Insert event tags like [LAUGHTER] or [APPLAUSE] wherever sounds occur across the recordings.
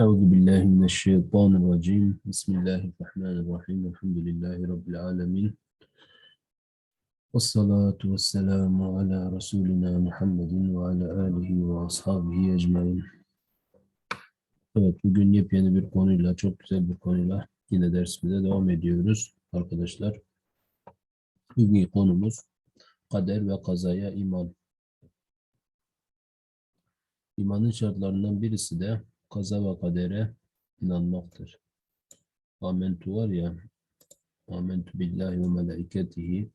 Euzu billahi mineşşeytanirracim. Bismillahirrahmanirrahim. Elhamdülillahi rabbil alamin. Ves salatu ves selamu ala resulina Muhammedin ve ala alihi ve ashabihi ecmaîn. Evet bugün yepyeni bir konuyla, çok güzel bir konuyla yine dersimize devam ediyoruz arkadaşlar. Bugünkü konumuz kader ve kazaya iman. İmanın şartlarından birisi de kaza ve kadere inanmaktır. Amentu var ya, amentu billahi ve melaiketihi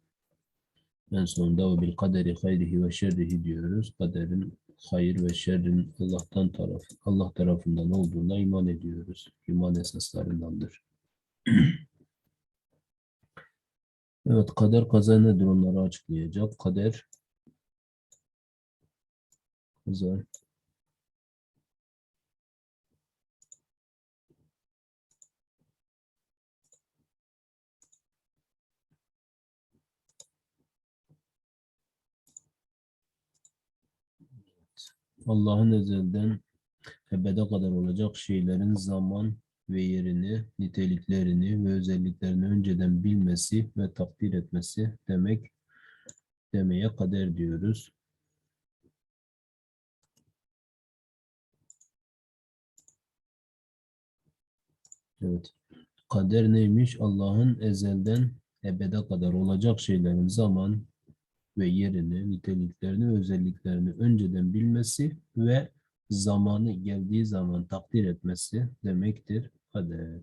en sonunda ve bil kaderi hayrihi ve şerrihi diyoruz. Kaderin hayır ve şerrin Allah'tan taraf, Allah tarafından olduğuna iman ediyoruz. İman esaslarındandır. [CLEARS THROAT] evet, kader kaza nedir onları açıklayacak. Kader kaza Allah'ın ezelden ebede kadar olacak şeylerin zaman ve yerini, niteliklerini ve özelliklerini önceden bilmesi ve takdir etmesi demek demeye kader diyoruz. Evet. Kader neymiş? Allah'ın ezelden ebede kadar olacak şeylerin zaman ve yerini, niteliklerini, özelliklerini önceden bilmesi ve zamanı geldiği zaman takdir etmesi demektir kader.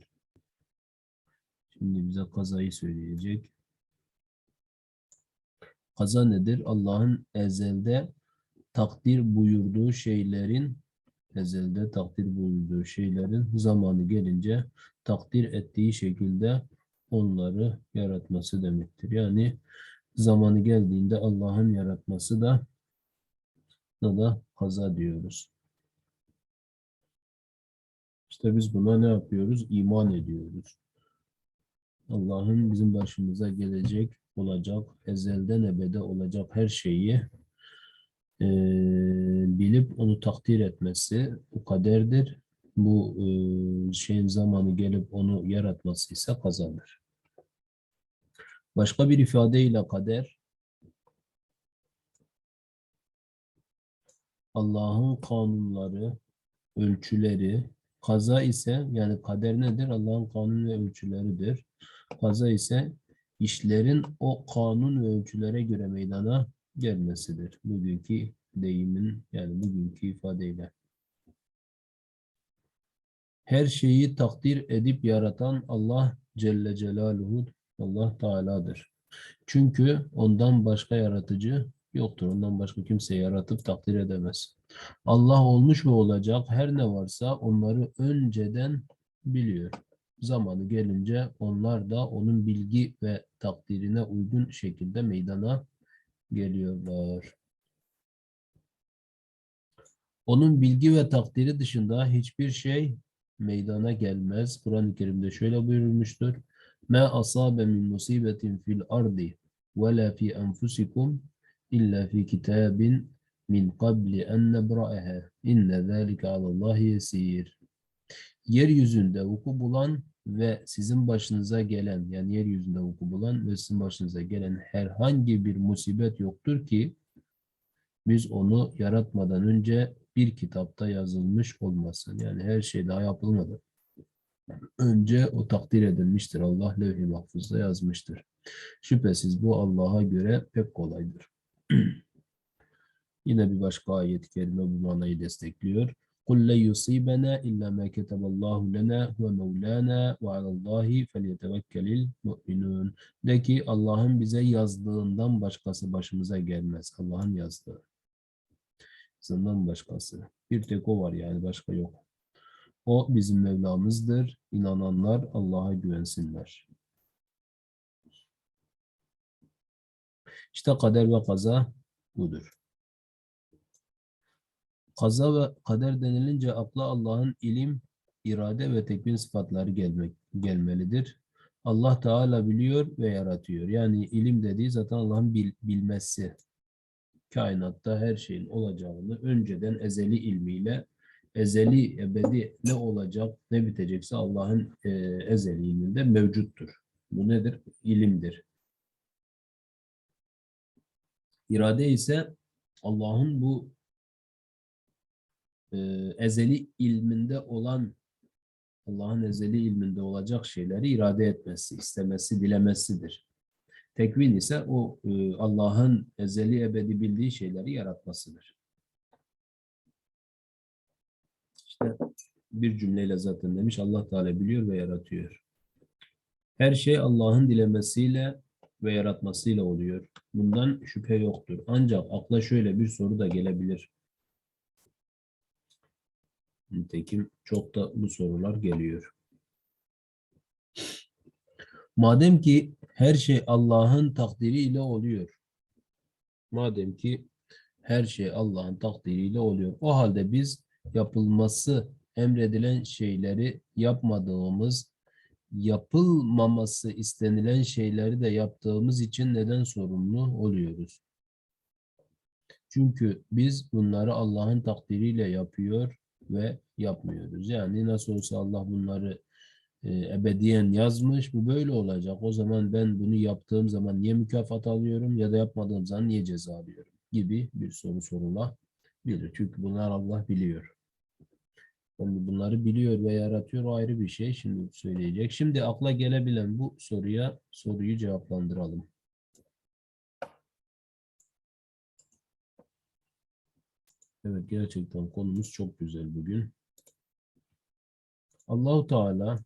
Şimdi bize kazayı söyleyecek. Kaza nedir? Allah'ın ezelde takdir buyurduğu şeylerin ezelde takdir buyurduğu şeylerin zamanı gelince takdir ettiği şekilde onları yaratması demektir. Yani zamanı geldiğinde Allah'ın yaratması da da da kaza diyoruz. İşte biz buna ne yapıyoruz? İman ediyoruz. Allah'ın bizim başımıza gelecek, olacak, ezelden ebede olacak her şeyi e, bilip onu takdir etmesi o kaderdir. Bu e, şeyin zamanı gelip onu yaratması ise kazanır. Başka bir ifadeyle kader Allah'ın kanunları, ölçüleri, kaza ise yani kader nedir? Allah'ın kanun ve ölçüleridir. Kaza ise işlerin o kanun ve ölçülere göre meydana gelmesidir. Bugünkü deyimin yani bugünkü ifadeyle. Her şeyi takdir edip yaratan Allah Celle Celaluhu Allah Teala'dır. Çünkü ondan başka yaratıcı yoktur. Ondan başka kimse yaratıp takdir edemez. Allah olmuş ve olacak her ne varsa onları önceden biliyor. Zamanı gelince onlar da onun bilgi ve takdirine uygun şekilde meydana geliyorlar. Onun bilgi ve takdiri dışında hiçbir şey meydana gelmez. Kur'an-ı Kerim'de şöyle buyurulmuştur. Ma asabe min musibetin fil ardi ve la fi enfusikum illa fi kitabin min qabli en nebra'aha. İnne zâlike alallahi yesir. Yeryüzünde vuku bulan ve sizin başınıza gelen yani yeryüzünde vuku bulan ve sizin başınıza gelen herhangi bir musibet yoktur ki biz onu yaratmadan önce bir kitapta yazılmış olmasın. Yani her şey daha yapılmadı Önce o takdir edilmiştir. Allah levh-i mahfuzda yazmıştır. Şüphesiz bu Allah'a göre pek kolaydır. [CLEARS THROAT] Yine bir başka ayet-i kerime bu manayı destekliyor. قُلْ لَنْ يُصِيبَنَا إِلَّا مَا كَتَبَ اللّٰهُ لَنَا وَمَوْلَانَا وَعَلَى اللّٰهِ فَلْيَتَوَكَّلِ الْمُؤْمِنُونَ De ki Allah'ın bize yazdığından başkası başımıza gelmez. Allah'ın yazdığı. Yazından başkası. Bir tek o var yani başka yok. O bizim Mevlamızdır. İnananlar Allah'a güvensinler. İşte kader ve kaza budur. Kaza ve kader denilince akla Allah'ın ilim, irade ve tekvin sıfatları gelmek, gelmelidir. Allah Teala biliyor ve yaratıyor. Yani ilim dediği zaten Allah'ın bil, bilmesi. Kainatta her şeyin olacağını önceden ezeli ilmiyle ezeli, ebedi ne olacak, ne bitecekse Allah'ın e, ezeli mevcuttur. Bu nedir? İlimdir. İrade ise Allah'ın bu e, ezeli ilminde olan Allah'ın ezeli ilminde olacak şeyleri irade etmesi, istemesi, dilemesidir. Tekvin ise o e, Allah'ın ezeli ebedi bildiği şeyleri yaratmasıdır. İşte bir cümleyle zaten demiş Allah Teala biliyor ve yaratıyor. Her şey Allah'ın dilemesiyle ve yaratmasıyla oluyor. Bundan şüphe yoktur. Ancak akla şöyle bir soru da gelebilir. Nitekim çok da bu sorular geliyor. Madem ki her şey Allah'ın takdiriyle oluyor. Madem ki her şey Allah'ın takdiriyle oluyor. O halde biz yapılması emredilen şeyleri yapmadığımız, yapılmaması istenilen şeyleri de yaptığımız için neden sorumlu oluyoruz? Çünkü biz bunları Allah'ın takdiriyle yapıyor ve yapmıyoruz. Yani nasıl olsa Allah bunları e, ebediyen yazmış. Bu böyle olacak. O zaman ben bunu yaptığım zaman niye mükafat alıyorum ya da yapmadığım zaman niye ceza alıyorum gibi bir soru sorulabilir. Çünkü bunlar Allah biliyor. Yani bunları biliyor ve yaratıyor o ayrı bir şey. Şimdi söyleyecek. Şimdi akla gelebilen bu soruya soruyu cevaplandıralım. Evet gerçekten konumuz çok güzel bugün. Allahu Teala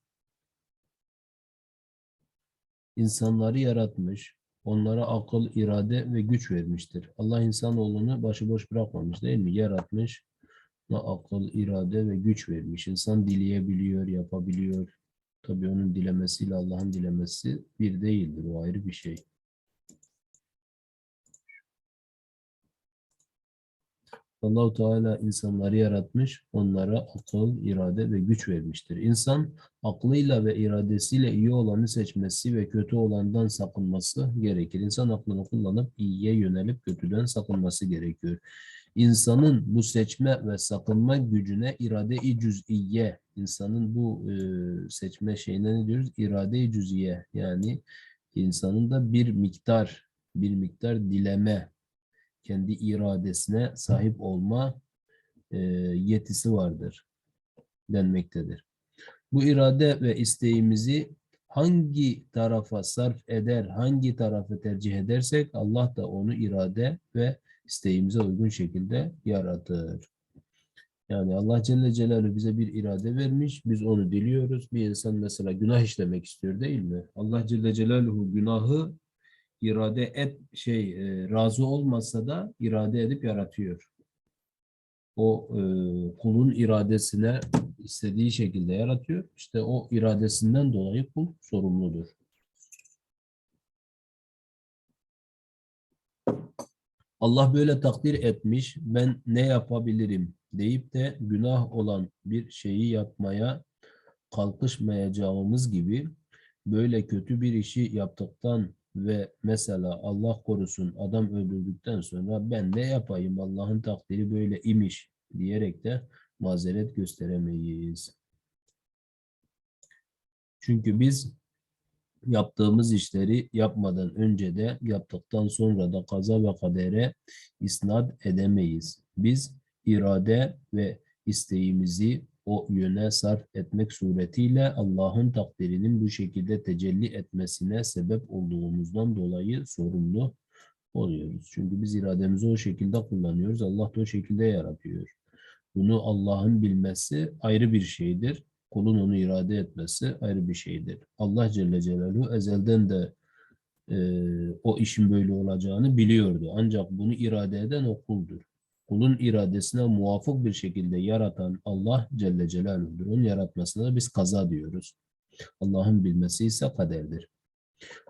insanları yaratmış, onlara akıl, irade ve güç vermiştir. Allah insanoğlunu başıboş bırakmamış değil mi? Yaratmış, akıl, irade ve güç vermiş. İnsan dileyebiliyor, yapabiliyor. Tabii onun dilemesiyle Allah'ın dilemesi bir değildir. O ayrı bir şey. Allahu Teala insanları yaratmış, onlara akıl, irade ve güç vermiştir. İnsan aklıyla ve iradesiyle iyi olanı seçmesi ve kötü olandan sakınması gerekir. İnsan aklını kullanıp iyiye yönelip kötüden sakınması gerekiyor. İnsanın bu seçme ve sakınma gücüne irade-i cüz'iye, insanın bu e, seçme şeyine ne diyoruz? İrade-i cüz'iye yani insanın da bir miktar, bir miktar dileme, kendi iradesine sahip olma e, yetisi vardır denmektedir. Bu irade ve isteğimizi hangi tarafa sarf eder, hangi tarafı tercih edersek Allah da onu irade ve isteğimize uygun şekilde yaratır. Yani Allah Celle Celaluhu bize bir irade vermiş, biz onu diliyoruz. Bir insan mesela günah işlemek istiyor değil mi? Allah Celle Celaluhu günahı irade et şey e, razı olmasa da irade edip yaratıyor. O e, kulun iradesine istediği şekilde yaratıyor. İşte o iradesinden dolayı kul sorumludur. Allah böyle takdir etmiş, ben ne yapabilirim deyip de günah olan bir şeyi yapmaya kalkışmayacağımız gibi böyle kötü bir işi yaptıktan ve mesela Allah korusun adam öldürdükten sonra ben ne yapayım Allah'ın takdiri böyle imiş diyerek de mazeret gösteremeyiz. Çünkü biz yaptığımız işleri yapmadan önce de yaptıktan sonra da kaza ve kadere isnat edemeyiz. Biz irade ve isteğimizi o yöne sarf etmek suretiyle Allah'ın takdirinin bu şekilde tecelli etmesine sebep olduğumuzdan dolayı sorumlu oluyoruz. Çünkü biz irademizi o şekilde kullanıyoruz. Allah da o şekilde yaratıyor. Bunu Allah'ın bilmesi ayrı bir şeydir. Kulun onu irade etmesi ayrı bir şeydir. Allah Celle Celaluhu ezelden de e, o işin böyle olacağını biliyordu. Ancak bunu irade eden o kuldur kulun iradesine muvafık bir şekilde yaratan Allah Celle Celaluhu'dur. Onun yaratmasına da biz kaza diyoruz. Allah'ın bilmesi ise kaderdir.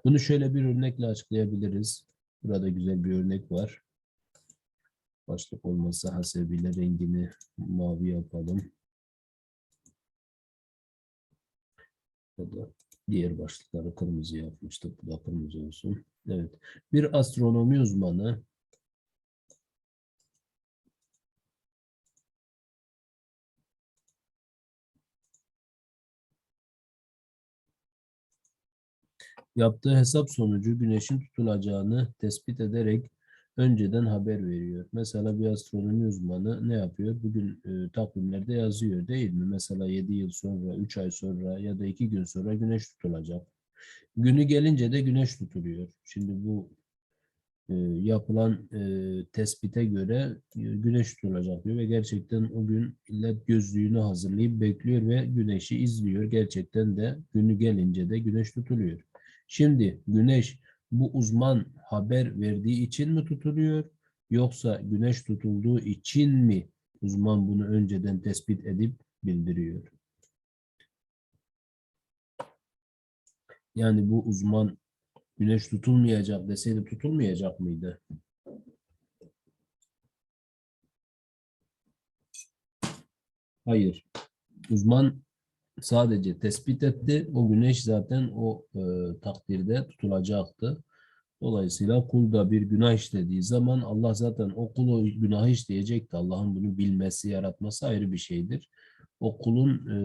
Bunu şöyle bir örnekle açıklayabiliriz. Burada güzel bir örnek var. Başlık olmasa hasebiyle rengini mavi yapalım. Ya da diğer başlıkları kırmızı yapmıştık. Bu da kırmızı olsun. Evet. Bir astronomi uzmanı Yaptığı hesap sonucu güneşin tutulacağını tespit ederek önceden haber veriyor. Mesela bir astronomi uzmanı ne yapıyor? Bugün e, takvimlerde yazıyor değil mi? Mesela 7 yıl sonra, 3 ay sonra ya da 2 gün sonra güneş tutulacak. Günü gelince de güneş tutuluyor. Şimdi bu e, yapılan e, tespite göre e, güneş tutulacak diyor ve gerçekten o gün millet gözlüğünü hazırlayıp bekliyor ve güneşi izliyor. Gerçekten de günü gelince de güneş tutuluyor. Şimdi güneş bu uzman haber verdiği için mi tutuluyor yoksa güneş tutulduğu için mi uzman bunu önceden tespit edip bildiriyor? Yani bu uzman güneş tutulmayacak deseydi tutulmayacak mıydı? Hayır. Uzman sadece tespit etti. O güneş zaten o e, takdirde tutulacaktı. Dolayısıyla kul da bir günah işlediği zaman Allah zaten o kulu günahı işleyecekti. Allah'ın bunu bilmesi, yaratması ayrı bir şeydir. O kulun e,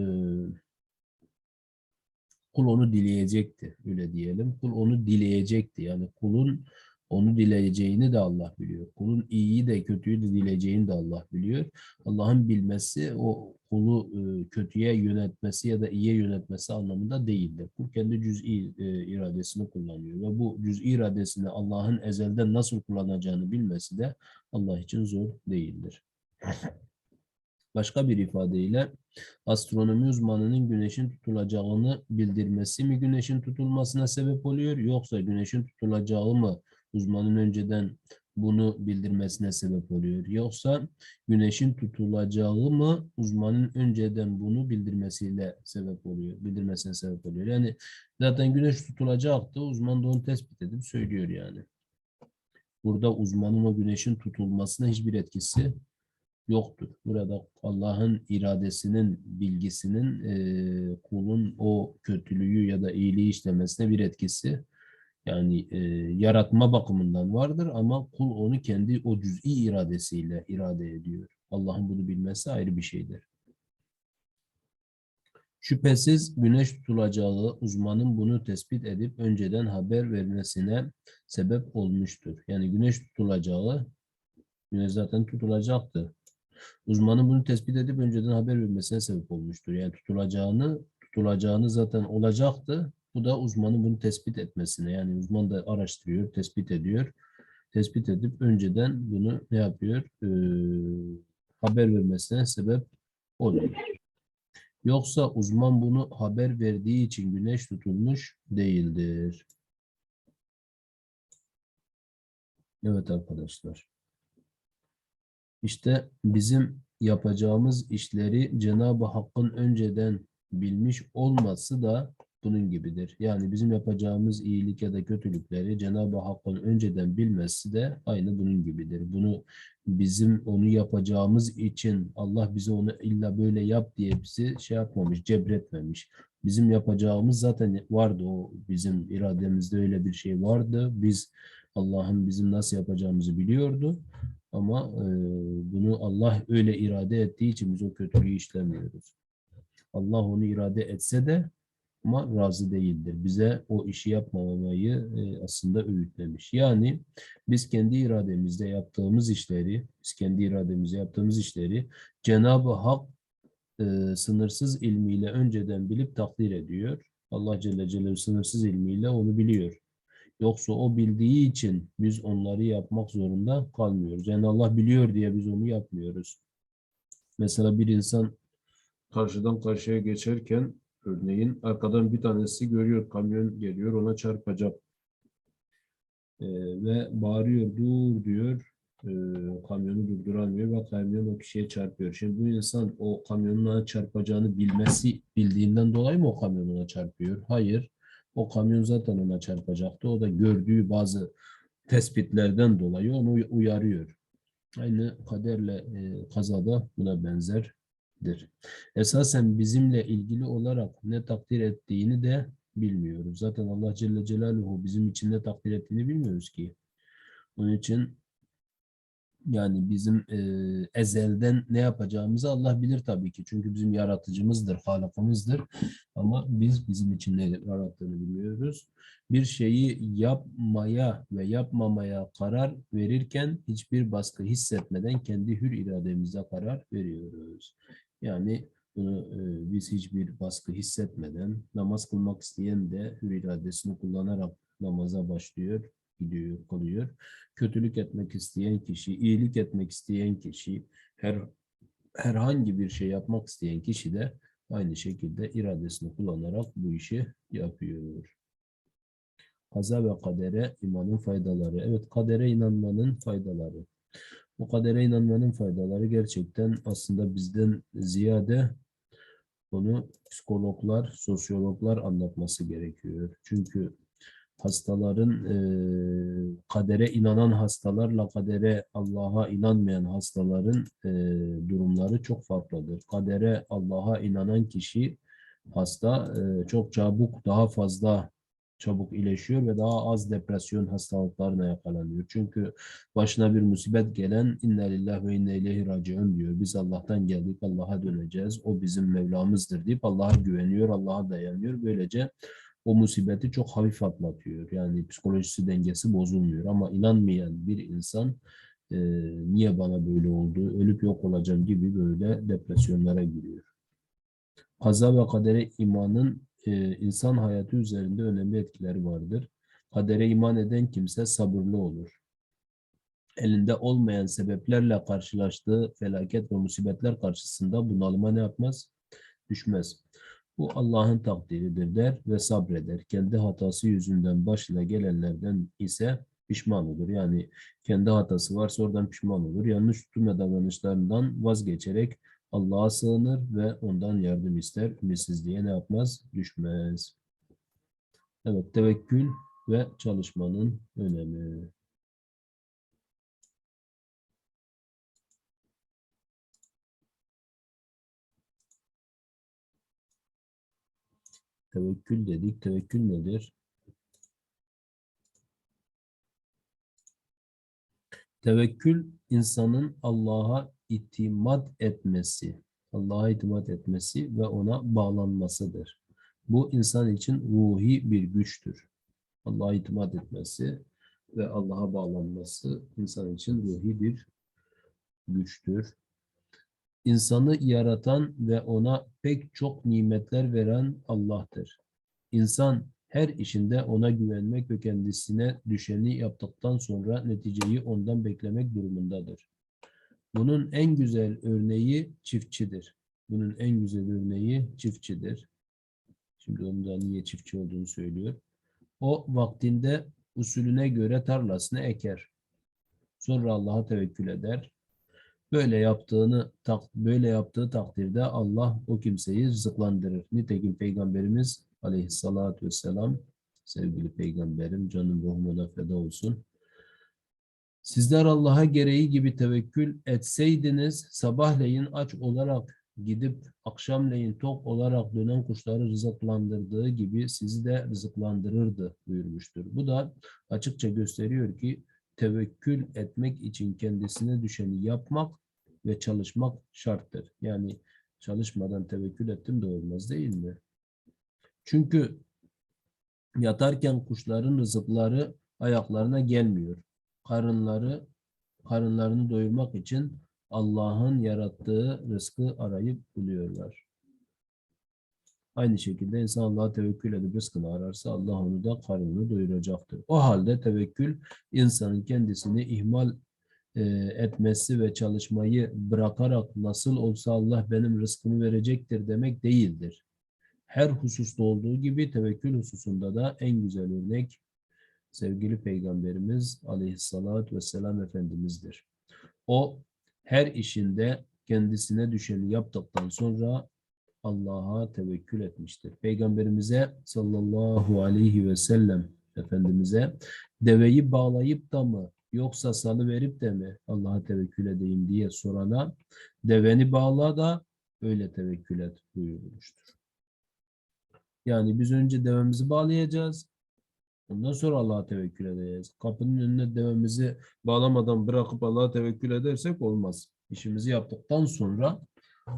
kul onu dileyecekti. Öyle diyelim. Kul onu dileyecekti. Yani kulun onu dileyeceğini de Allah biliyor. Kulun iyiyi de kötüyü de dileyeceğini de Allah biliyor. Allah'ın bilmesi o kulu e, kötüye yönetmesi ya da iyiye yönetmesi anlamında değildir. Kul kendi cüz'i e, iradesini kullanıyor ve bu cüz'i iradesini Allah'ın ezelden nasıl kullanacağını bilmesi de Allah için zor değildir. Başka bir ifadeyle astronomi uzmanının güneşin tutulacağını bildirmesi mi güneşin tutulmasına sebep oluyor yoksa güneşin tutulacağı mı uzmanın önceden bunu bildirmesine sebep oluyor. Yoksa güneşin tutulacağı mı uzmanın önceden bunu bildirmesiyle sebep oluyor, bildirmesine sebep oluyor. Yani zaten güneş tutulacaktı, uzman da onu tespit edip söylüyor yani. Burada uzmanın o güneşin tutulmasına hiçbir etkisi yoktur. Burada Allah'ın iradesinin, bilgisinin e, kulun o kötülüğü ya da iyiliği işlemesine bir etkisi yani e, yaratma bakımından vardır ama kul onu kendi o cüz'i iradesiyle irade ediyor. Allah'ın bunu bilmesi ayrı bir şeydir. Şüphesiz güneş tutulacağı uzmanın bunu tespit edip önceden haber vermesine sebep olmuştur. Yani güneş tutulacağı, güneş zaten tutulacaktı. Uzmanın bunu tespit edip önceden haber vermesine sebep olmuştur. Yani tutulacağını, tutulacağını zaten olacaktı. Bu da uzmanın bunu tespit etmesine. Yani uzman da araştırıyor, tespit ediyor. Tespit edip önceden bunu ne yapıyor? Ee, haber vermesine sebep oluyor. Yoksa uzman bunu haber verdiği için güneş tutulmuş değildir. Evet arkadaşlar. İşte bizim yapacağımız işleri Cenab-ı Hakk'ın önceden bilmiş olması da bunun gibidir. Yani bizim yapacağımız iyilik ya da kötülükleri Cenab-ı Hakk'ın önceden bilmesi de aynı bunun gibidir. Bunu bizim onu yapacağımız için Allah bize onu illa böyle yap diye bizi şey yapmamış, cebretmemiş. Bizim yapacağımız zaten vardı o bizim irademizde öyle bir şey vardı. Biz Allah'ın bizim nasıl yapacağımızı biliyordu. Ama e, bunu Allah öyle irade ettiği için biz o kötülüğü işlemiyoruz. Allah onu irade etse de ama razı değildir. Bize o işi yapmamayı e, aslında öğütlemiş. Yani biz kendi irademizde yaptığımız işleri, biz kendi irademizde yaptığımız işleri Cenab-ı Hak e, sınırsız ilmiyle önceden bilip takdir ediyor. Allah Celle Celaluhu sınırsız ilmiyle onu biliyor. Yoksa o bildiği için biz onları yapmak zorunda kalmıyoruz. Yani Allah biliyor diye biz onu yapmıyoruz. Mesela bir insan karşıdan karşıya geçerken örneğin arkadan bir tanesi görüyor kamyon geliyor ona çarpacak. Ee, ve bağırıyor dur diyor. Ee, kamyonu durduramıyor ve kamyon o kişiye çarpıyor. Şimdi bu insan o kamyonuna çarpacağını bilmesi bildiğinden dolayı mı o kamyonuna çarpıyor? Hayır. O kamyon zaten ona çarpacaktı. O da gördüğü bazı tespitlerden dolayı onu uyarıyor. Aynı kaderle e, kazada buna benzerdir. Esasen bizimle ilgili olarak ne takdir ettiğini de bilmiyoruz. Zaten Allah Celle Celaluhu bizim için ne takdir ettiğini bilmiyoruz ki. Onun için Yani bizim e, ezelden ne yapacağımızı Allah bilir tabii ki. Çünkü bizim yaratıcımızdır, halakımızdır. Ama biz bizim için ne yarattığını bilmiyoruz. Bir şeyi yapmaya ve yapmamaya karar verirken hiçbir baskı hissetmeden kendi hür irademize karar veriyoruz. Yani bunu e, biz hiçbir baskı hissetmeden namaz kılmak isteyen de hür iradesini kullanarak namaza başlıyor, gidiyor, kılıyor kötülük etmek isteyen kişi, iyilik etmek isteyen kişi, her herhangi bir şey yapmak isteyen kişi de aynı şekilde iradesini kullanarak bu işi yapıyor. Kaza ve kadere imanın faydaları. Evet kadere inanmanın faydaları. Bu kadere inanmanın faydaları gerçekten aslında bizden ziyade bunu psikologlar, sosyologlar anlatması gerekiyor. Çünkü hastaların e, kadere inanan hastalarla kadere Allah'a inanmayan hastaların e, durumları çok farklıdır. Kadere Allah'a inanan kişi hasta e, çok çabuk daha fazla çabuk iyileşiyor ve daha az depresyon hastalıklarına yakalanıyor. Çünkü başına bir musibet gelen inna lillahi ve inna ileyhi raciun diyor. Biz Allah'tan geldik, Allah'a döneceğiz. O bizim Mevlamızdır deyip Allah'a güveniyor, Allah'a dayanıyor. Böylece o musibeti çok hafif atlatıyor. Yani psikolojisi dengesi bozulmuyor. Ama inanmayan bir insan e, niye bana böyle oldu, ölüp yok olacağım gibi böyle depresyonlara giriyor. Kaza ve kadere imanın e, insan hayatı üzerinde önemli etkileri vardır. Kadere iman eden kimse sabırlı olur. Elinde olmayan sebeplerle karşılaştığı felaket ve musibetler karşısında bunalıma ne yapmaz? Düşmez. Bu Allah'ın takdiridir der ve sabreder. Kendi hatası yüzünden başına gelenlerden ise pişman olur. Yani kendi hatası varsa oradan pişman olur. Yanlış tutum ve davranışlarından vazgeçerek Allah'a sığınır ve ondan yardım ister. Ümitsizliğe ne yapmaz? Düşmez. Evet, tevekkül ve çalışmanın önemi. Tevekkül dedik. Tevekkül nedir? Tevekkül insanın Allah'a itimat etmesi, Allah'a itimat etmesi ve ona bağlanmasıdır. Bu insan için ruhi bir güçtür. Allah'a itimat etmesi ve Allah'a bağlanması insan için ruhi bir güçtür. İnsanı yaratan ve ona pek çok nimetler veren Allah'tır. İnsan her işinde ona güvenmek ve kendisine düşeni yaptıktan sonra neticeyi ondan beklemek durumundadır. Bunun en güzel örneği çiftçidir. Bunun en güzel örneği çiftçidir. Şimdi onun da niye çiftçi olduğunu söylüyor. O vaktinde usulüne göre tarlasını eker. Sonra Allah'a tevekkül eder. Böyle yaptığını böyle yaptığı takdirde Allah o kimseyi rızıklandırır. Nitekim Peygamberimiz Aleyhissalatü vesselam sevgili peygamberim canım ruhuna feda olsun. Sizler Allah'a gereği gibi tevekkül etseydiniz sabahleyin aç olarak gidip akşamleyin tok olarak dönen kuşları rızıklandırdığı gibi sizi de rızıklandırırdı buyurmuştur. Bu da açıkça gösteriyor ki tevekkül etmek için kendisine düşeni yapmak ve çalışmak şarttır. Yani çalışmadan tevekkül ettim de olmaz değil mi? Çünkü yatarken kuşların rızıkları ayaklarına gelmiyor. Karınları karınlarını doyurmak için Allah'ın yarattığı rızkı arayıp buluyorlar. Aynı şekilde insan Allah'a tevekkül edip rızkını ararsa Allah onu da karnını doyuracaktır. O halde tevekkül insanın kendisini ihmal e, etmesi ve çalışmayı bırakarak nasıl olsa Allah benim rızkımı verecektir demek değildir. Her hususta olduğu gibi tevekkül hususunda da en güzel örnek sevgili Peygamberimiz aleyhissalatü vesselam Efendimiz'dir. O her işinde kendisine düşeni yaptıktan sonra Allah'a tevekkül etmiştir. Peygamberimize sallallahu aleyhi ve sellem Efendimiz'e deveyi bağlayıp da mı yoksa salı verip de mi Allah'a tevekkül edeyim diye sorana deveni bağla da öyle tevekkül et buyurmuştur. Yani biz önce devemizi bağlayacağız. Ondan sonra Allah'a tevekkül edeceğiz. Kapının önüne devemizi bağlamadan bırakıp Allah'a tevekkül edersek olmaz. İşimizi yaptıktan sonra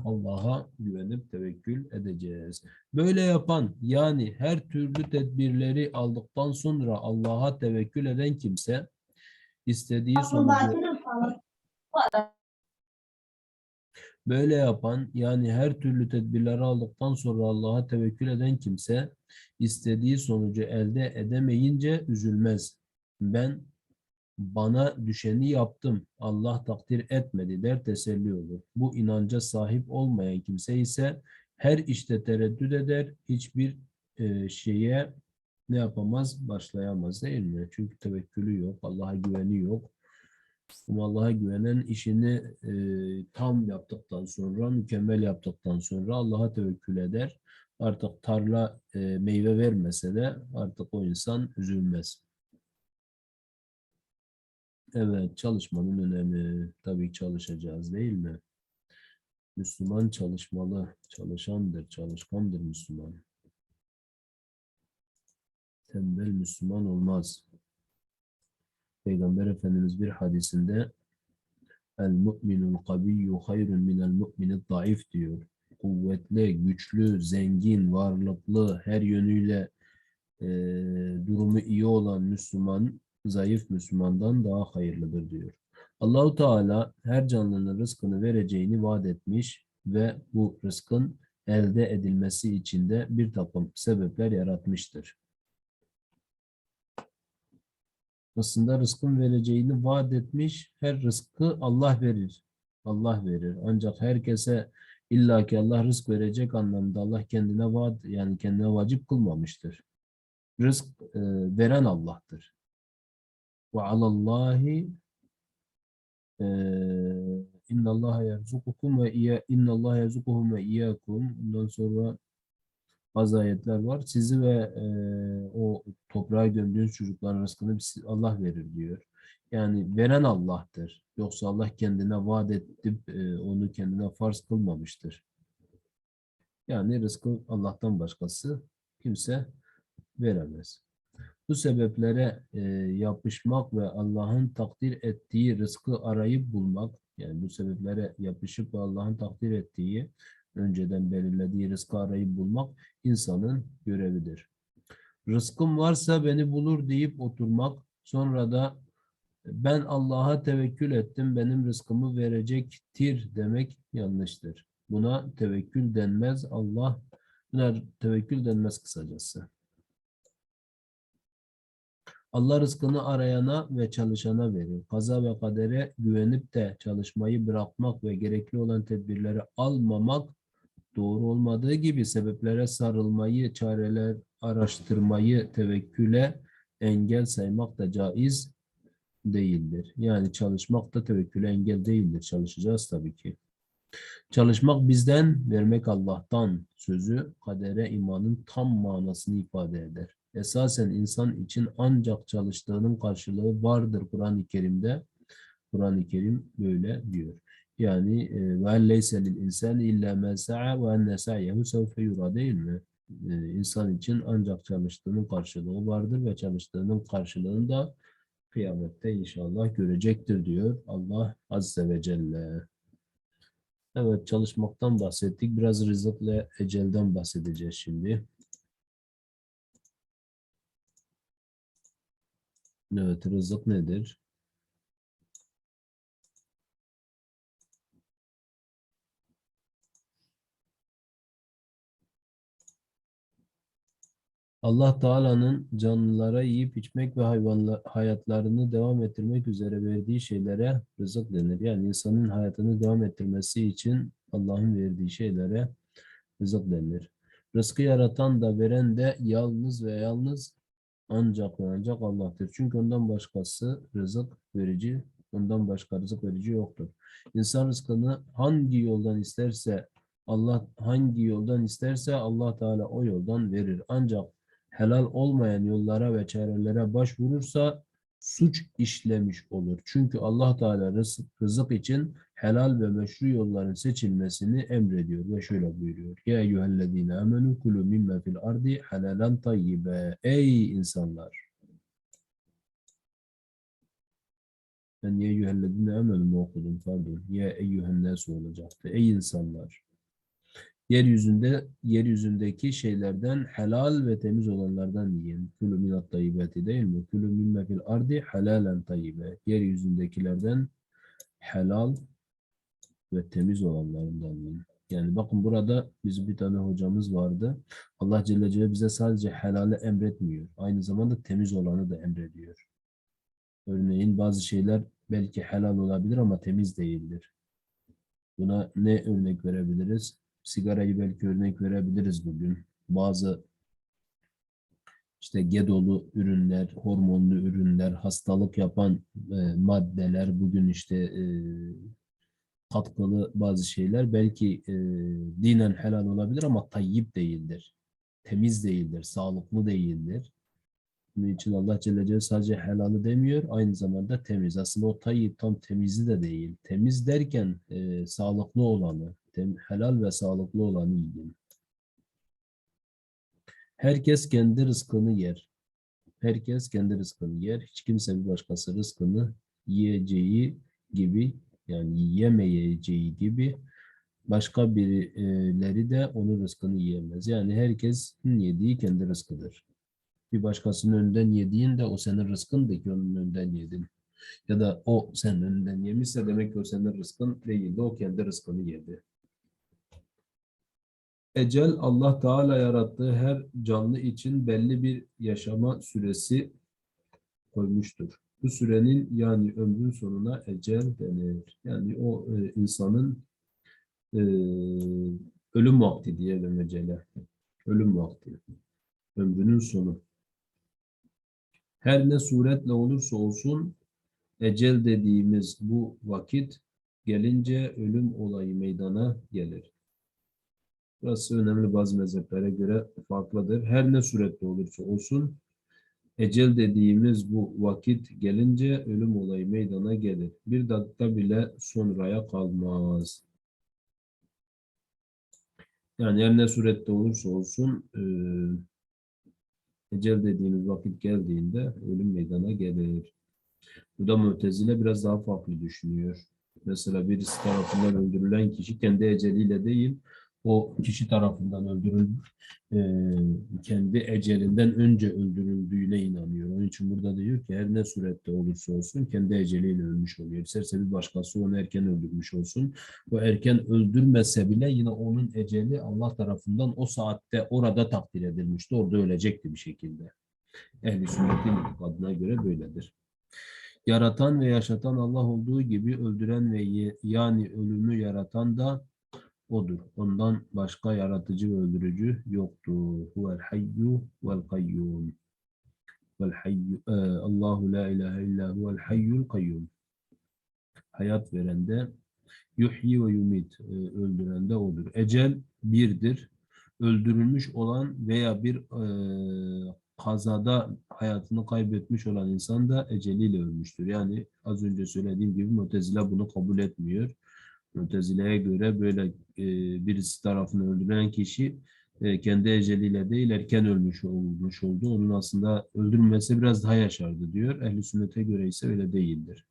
Allah'a güvenip tevekkül edeceğiz. Böyle yapan yani her türlü tedbirleri aldıktan sonra Allah'a tevekkül eden kimse istediği sonucu Böyle yapan yani her türlü tedbirleri aldıktan sonra Allah'a tevekkül eden kimse istediği sonucu elde edemeyince üzülmez. Ben bana düşeni yaptım. Allah takdir etmedi der teselli olur. Bu inanca sahip olmayan kimse ise her işte tereddüt eder. Hiçbir e, şeye ne yapamaz? Başlayamaz değil mi? Çünkü tevekkülü yok. Allah'a güveni yok. Allah'a güvenen işini e, tam yaptıktan sonra, mükemmel yaptıktan sonra Allah'a tevekkül eder. Artık tarla e, meyve vermese de artık o insan üzülmez. Evet, çalışmanın önemi. Tabii çalışacağız değil mi? Müslüman çalışmalı, çalışandır, çalışkandır Müslüman. Tembel Müslüman olmaz. Peygamber Efendimiz bir hadisinde El mu'minul kaviyyü hayrun minel mu'minid zayıf diyor. Kuvvetli, güçlü, zengin, varlıklı, her yönüyle e, durumu iyi olan Müslüman, zayıf Müslümandan daha hayırlıdır diyor. Allahu Teala her canlının rızkını vereceğini vaat etmiş ve bu rızkın elde edilmesi için de bir takım sebepler yaratmıştır. Aslında rızkın vereceğini vaat etmiş. Her rızkı Allah verir. Allah verir. Ancak herkese illaki Allah rızk verecek anlamda Allah kendine vaat yani kendine vacip kılmamıştır. Rızk e, veren Allah'tır. Ve alallahi e, innallaha yerzukukum ve iya innallaha yerzukuhum ve iyyakum. Ondan sonra bazı ayetler var. Sizi ve e, o toprağa gömdüğünüz çocukların rızkını Allah verir diyor. Yani veren Allah'tır. Yoksa Allah kendine vaat edip e, onu kendine farz kılmamıştır. Yani rızkı Allah'tan başkası kimse veremez. Bu sebeplere e, yapışmak ve Allah'ın takdir ettiği rızkı arayıp bulmak, yani bu sebeplere yapışıp Allah'ın takdir ettiği, önceden belirlediği rızkı arayıp bulmak insanın görevidir. Rızkım varsa beni bulur deyip oturmak, sonra da ben Allah'a tevekkül ettim, benim rızkımı verecektir demek yanlıştır. Buna tevekkül denmez. Allah, buna tevekkül denmez kısacası. Allah rızkını arayana ve çalışana verir. Kaza ve kadere güvenip de çalışmayı bırakmak ve gerekli olan tedbirleri almamak doğru olmadığı gibi sebeplere sarılmayı, çareler araştırmayı tevekküle engel saymak da caiz değildir. Yani çalışmak da tevekküle engel değildir. Çalışacağız tabii ki. Çalışmak bizden, vermek Allah'tan sözü kadere imanın tam manasını ifade eder. Esasen insan için ancak çalıştığının karşılığı vardır Kur'an-ı Kerim'de. Kur'an-ı Kerim böyle diyor. Yani e, lil insani illa ma sa'a ve enne sa'yehu sevfe yura değil mi? E, İnsan için ancak çalıştığının karşılığı vardır ve çalıştığının karşılığını da kıyamette inşallah görecektir diyor Allah Azze ve Celle. Evet çalışmaktan bahsettik. Biraz rızıkla ecelden bahsedeceğiz şimdi. Evet rızık nedir? Allah Teala'nın canlılara yiyip içmek ve hayvanlar hayatlarını devam ettirmek üzere verdiği şeylere rızık denir. Yani insanın hayatını devam ettirmesi için Allah'ın verdiği şeylere rızık denir. Rızkı yaratan da veren de yalnız ve yalnız ancak ve ancak Allah'tır. Çünkü ondan başkası rızık verici, ondan başka rızık verici yoktur. İnsan rızkını hangi yoldan isterse Allah hangi yoldan isterse Allah Teala o yoldan verir. Ancak helal olmayan yollara ve çarelere başvurursa suç işlemiş olur. Çünkü Allah Teala rızık, için helal ve meşru yolların seçilmesini emrediyor ve şöyle buyuruyor. Ya eyyühellezine amenu kulu mimme fil ardi helalen tayyibe. Ey insanlar! Ben ya eyyühellezine amenu mu okudum pardon. Ya eyyühennâsü olacaktı. Ey insanlar! Yeryüzünde yeryüzündeki şeylerden helal ve temiz olanlardan yiyin. Külü minat tayyibeti değil mi? Külü mimme fil ardi helalen tayyibe. Yeryüzündekilerden helal ve temiz olanlarından yiyin. Yani bakın burada bizim bir tane hocamız vardı. Allah Celle Celle bize sadece helali emretmiyor. Aynı zamanda temiz olanı da emrediyor. Örneğin bazı şeyler belki helal olabilir ama temiz değildir. Buna ne örnek verebiliriz? Sigarayı belki örnek verebiliriz bugün. Bazı işte gedolu ürünler, hormonlu ürünler, hastalık yapan e, maddeler, bugün işte e, katkılı bazı şeyler belki e, dinen helal olabilir ama tayyip değildir. Temiz değildir, sağlıklı değildir. Bunun için Allah Celle Celle sadece helalı demiyor, aynı zamanda temiz. Aslında o tayyip tam temizi de değil. Temiz derken e, sağlıklı olanı, tem, helal ve sağlıklı olanı yiyin. Herkes kendi rızkını yer. Herkes kendi rızkını yer. Hiç kimse bir başkası rızkını yiyeceği gibi yani yemeyeceği gibi başka birileri de onun rızkını yiyemez. Yani herkesin yediği kendi rızkıdır. Bir başkasının önünden yediğin de o senin rızkın da ki onun önünden yedin. Ya da o senin önünden yemişse demek ki o senin rızkın değildi. O kendi rızkını yedi. Ecel Allah Teala yarattığı her canlı için belli bir yaşama süresi koymuştur. Bu sürenin yani ömrün sonuna ecel denir. Yani o e, insanın e, ölüm vakti diyelim ecele. Ölüm vakti. Ömrünün sonu. Her ne suretle olursa olsun ecel dediğimiz bu vakit gelince ölüm olayı meydana gelir. Burası önemli bazı mezheplere göre farklıdır. Her ne surette olursa olsun ecel dediğimiz bu vakit gelince ölüm olayı meydana gelir. Bir dakika bile sonraya kalmaz. Yani her ne surette olursa olsun e, ecel dediğimiz vakit geldiğinde ölüm meydana gelir. Burada Mu'tezile biraz daha farklı düşünüyor. Mesela birisi tarafından öldürülen kişi kendi eceliyle değil, o kişi tarafından öldürülmüş, e, kendi ecelinden önce öldürüldüğüne inanıyor. Onun için burada diyor ki her ne surette olursa olsun kendi eceliyle ölmüş oluyor. İsterse bir başkası onu erken öldürmüş olsun. Bu erken öldürmese bile yine onun eceli Allah tarafından o saatte orada takdir edilmişti. Orada ölecekti bir şekilde. Ehli sünnetin adına göre böyledir. Yaratan ve yaşatan Allah olduğu gibi öldüren ve yani ölümü yaratan da odur. Ondan başka yaratıcı ve öldürücü yoktur. Huvel hayyu vel kayyum. Vel hayyu, e, Allahu la ilahe illa huvel hayyul kayyum. Hayat veren de yuhyi ve yumit e, öldüren de odur. Ecel birdir. Öldürülmüş olan veya bir e, kazada hayatını kaybetmiş olan insan da eceliyle ölmüştür. Yani az önce söylediğim gibi Mu'tezile bunu kabul etmiyor. Mu'tezile'ye göre böyle e, birisi tarafından öldürülen kişi e, kendi eceliyle değil erken ölmüş olmuş oldu. Onun aslında öldürülmesi biraz daha yaşardı diyor. Ehli sünnete göre ise öyle değildir.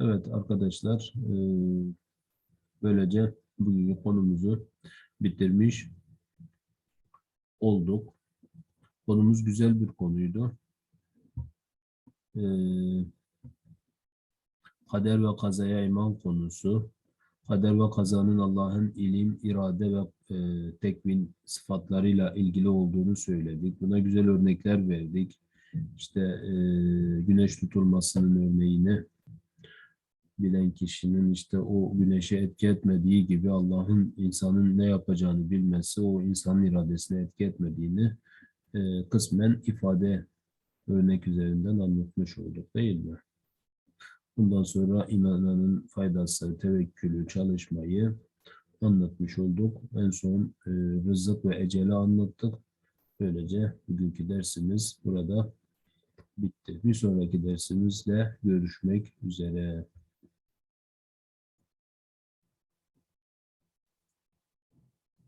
Evet arkadaşlar e, böylece bugünkü konumuzu bitirmiş olduk. Konumuz güzel bir konuydu. Ee, kader ve kazaya iman konusu. Kader ve kazanın Allah'ın ilim, irade ve e, tekvin sıfatlarıyla ilgili olduğunu söyledik. Buna güzel örnekler verdik. İşte e, güneş tutulmasının örneğini bilen kişinin işte o güneşe etki etmediği gibi Allah'ın insanın ne yapacağını bilmesi o insanın iradesine etki etmediğini e, kısmen ifade örnek üzerinden anlatmış olduk değil mi? Bundan sonra inananın faydası, tevekkülü, çalışmayı anlatmış olduk. En son e, rızık ve eceli anlattık. Böylece bugünkü dersimiz burada bitti. Bir sonraki dersimizle görüşmek üzere.